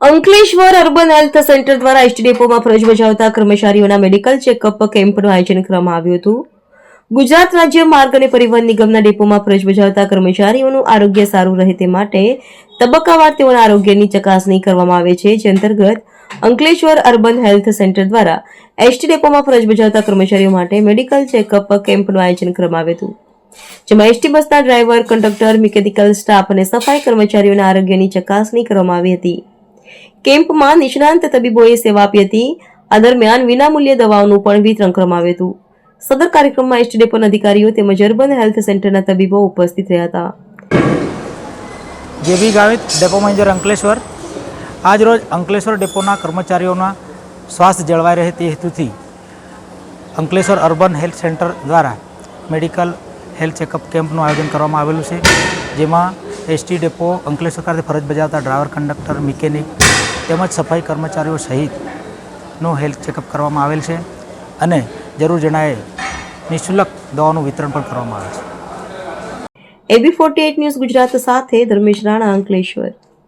Ankleshwar urban health centre દ્વારા ST ડેપોમાં ફરજ બજાવતા કર્મચારીઓના મેડિકલ ચેકઅપ કેમ્પનું આયોજન કરવામાં આવ્યું હતું. ગુજરાત રાજ્ય માર્ગ અને પરિવહન નિગમના ડેપોમાં ફરજ બજાવતા કર્મચારીઓનું આરોગ્ય સારું રહે તે માટે તબક્કાવાર તેઓના આરોગ્યની ચકાસણી કરવામાં આવે છે. જે અંતર્ગત અંકલેશ્વર અર્બન હેલ્થ સેન્ટર દ્વારા એસટી ડેપોમાં ફરજ બજાવતા કર્મચારીઓ માટે મેડિકલ ચેકઅપ કેમ્પનું આયોજન કરવામાં આવ્યું હતું. જેમાં એસટી બસના ડ્રાઈવર, કંડક્ટર, મિકેનિકલ સ્ટાફ અને સફાઈ કર્મચારીઓના આરોગ્યની ચકાસણી કરવામાં આવી હતી. કેમ્પમાં નિષ્ણાંત તબીબોએ સેવા આપી હતી. આ દરમિયાન વિનામૂલ્યે દવાઓનું પણ વિતરણ કરવામાં આવ્યું હતું. સદર કાર્યક્રમમાં એસટી ડેપોના અધિકારીઓ તેમજ અર્બન હેલ્થ સેન્ટરના તબીબો ઉપસ્થિત રહ્યા હતા. JB Gavit depot manager Ankleshwar આજરોજ અંકલેશ્વર ડેપોના કર્મચારીઓના સ્વાસ્થ્ય જળવાઈ રહે તે હેતુથી અંકલેશ્વર અર્બન હેલ્થ સેન્ટર દ્વારા મેડિકલ હેલ્થ ચેકઅપ કેમ્પનું આયોજન કરવામાં આવેલું છે. જેમાં એસટી ડેપો અંકલેશ્વર ખાતે ફરજ બજાવતા ડ્રાઈવર કંડક્ટર, મિકેનિક તેમજ સફાઈ કર્મચારીઓ સહિતનું હેલ્થ ચેકઅપ કરવામાં આવેલ છે અને જરૂર જણાએ નિઃશુલ્ક દવાનું વિતરણ પણ કરવામાં આવે છે. એબી ફોર્ટી ન્યૂઝ ગુજરાત સાથે ધર્મેશ રાણા અંકલેશ્વર.